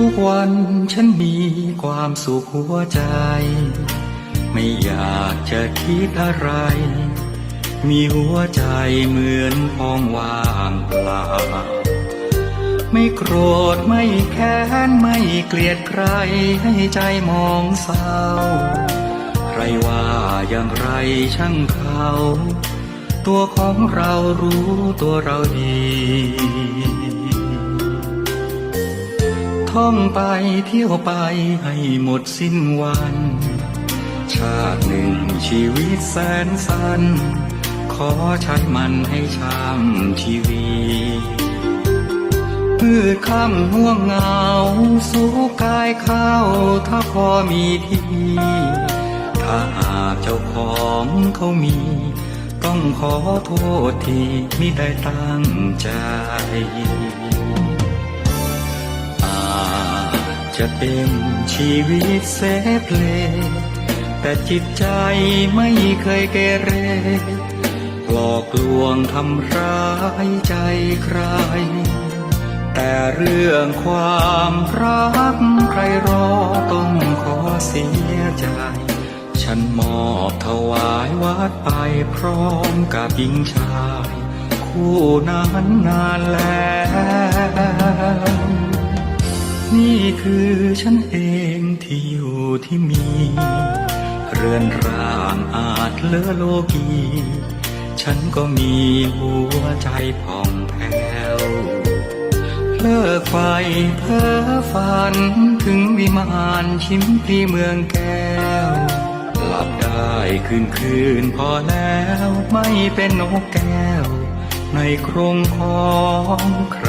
ทุกวันฉันมีความสุขหัวใจ ไม่อยากจะคิดอะไร มีหัวใจเหมือนพองว่างเปล่า ไม่โกรธไม่แค้นไม่เกลียดใครให้ใจมองเศร้า ใครว่าอย่างไรช่างเขา ตัวของเรารู้ตัวเราดี ท่องไปเที่ยวไปให้หมดสิ้นวัน ชาติหนึ่งชีวิตแสนสั้น ขอใช้มันให้ช่ำชีวีมืดค่ำห่วงเงา สู้กายเข้าถ้าพอมีที่ ถ้าหากเจ้าของเขามี ต้องขอโทษที่มิได้ตั้งใจ จะเป็นชีวิตเสเพลแต่จิตใจไม่เคยเกเรหลอกลวงทำร้ายใจใคร แต่เรื่องความรักใครรอต้องขอเสียใจ ฉันมอบถวายวัดไปพร้อมกับหญิงชาย คู่นั้นนานแล้ว นี่คือฉันเองที่อยู่ที่มี เรือนร่างอาจเลอโลกี ฉันก็มีหัวใจผ่องแผ้ว เลิกไฟเพ้อฝันถึงวิมานชิมพลีเมืองแก้ว หลับได้คืนคืนพอแล้วไม่เป็นนกแก้ว ในกรงของใคร